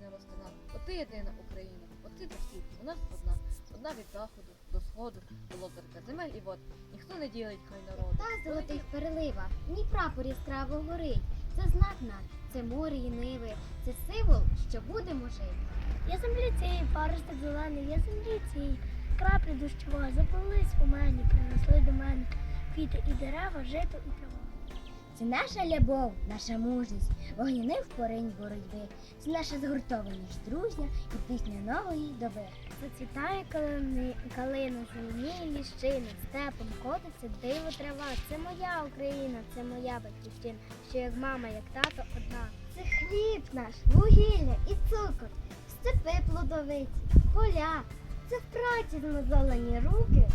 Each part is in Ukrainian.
не росте нам. От ти єдина Україна, от ти для всіх, у нас одна, одна від заходу до сходу, володарка земель і вод. Ніхто не ділить хай народу. Та золотих переливах, ні прапор яскраво горить. Це знак нам, це море і ниви, це символ, що будемо жити. Я землі цієї, паросток зелений, я землі цієї, краплі дощова, запалились у мені, принесли до мене квіти і дерева, жито і трава. Це наша любов, наша мужність, вогняний впоринь боротьби. Це наша згуртованість дружня і пісня нової доби. Зацвітає калини, калина, зеленіє ліщина, степом котиться диво трава. Це моя Україна, це моя батьківщина, що як мама, як тато одна. Це хліб наш, вугілля і цукор, степи плодовиці, поля. Це в праці змозолені руки,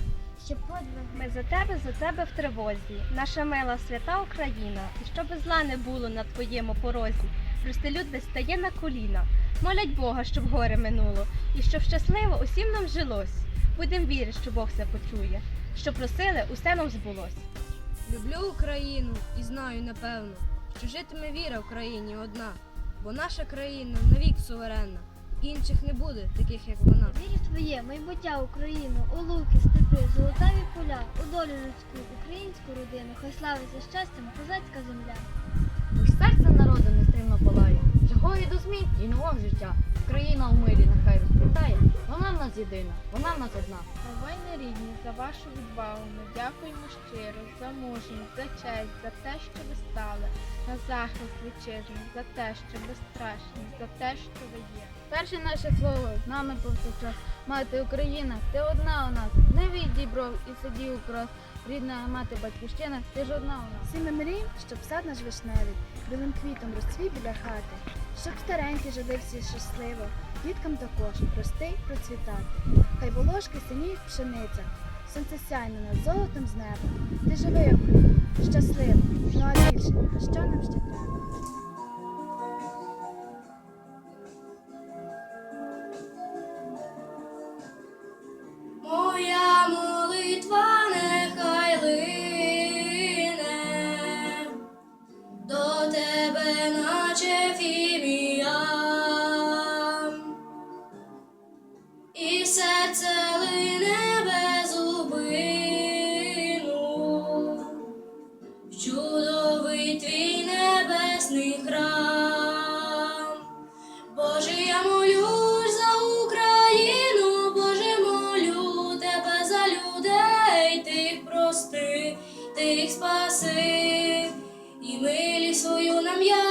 що подвиг Ми за тебе, за тебе в тривозі, наша мила свята Україна, і щоб зла не було на твоєму порозі. Прости весь стає на коліна, молять Бога, щоб горе минуло, і щоб щасливо усім нам жилось. Будем вірити, що Бог все почує, що просили, усе нам збулось. Люблю Україну і знаю напевно, що житиме віра в країні одна, бо наша країна навік суверенна, інших не буде, таких як вона. Вірю в твоє майбуття Україну, у луки, степи, золотаві поля, у долю людську, українську родину, хай славиться щастям козацька земля. Бо серце народу і нового життя. Україна у мирі нехай розквітає, вона в нас єдина, вона в нас одна. Воїни рідні, за вашу відвагу ми дякуємо щиро, за мужність, за честь, за те, що ви стали, на захист вітчизни, за те, що безстрашні, за те, що ви є. Перше наше слово з нами повсякчас. Мати Україна, ти одна у нас. Не відій бров і сиді у крос. Рідна мати батьківщина, ти ж одна у нас. Всі ми мріємо, щоб сад наш вишневий білим квітом розцвів біля хати, щоб старенькі жили всі щасливо, діткам також простий процвітати. Хай волошки синіють пшениця, сонце сяйне над золотом з неба. Ти живи, щасливо, ну а більше, що нам ще треба? Наче фіміам, і серце лине без зупину, чудовий твій небесний храм. Боже, я молюсь за Україну, Боже, молю тебе за людей, ти їх прости, ти їх спаси, і милість свою нам яви.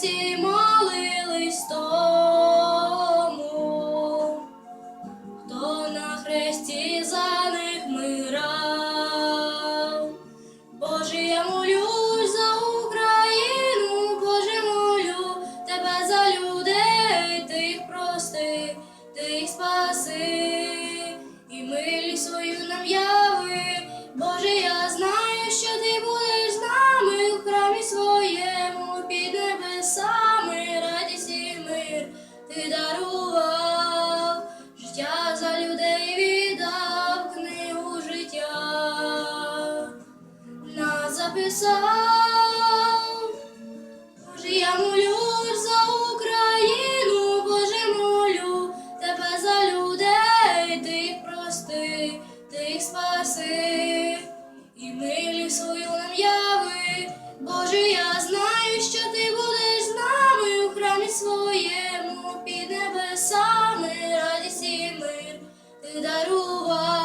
see. Нас записав. Боже, я молюсь за Україну, Боже, молю тебе за людей, ти їх прости, ти їх спаси, і милі свою нам яви. Боже, я знаю, що ти будеш з нами у храмі своєму під небесами, радість і мир ти дарував,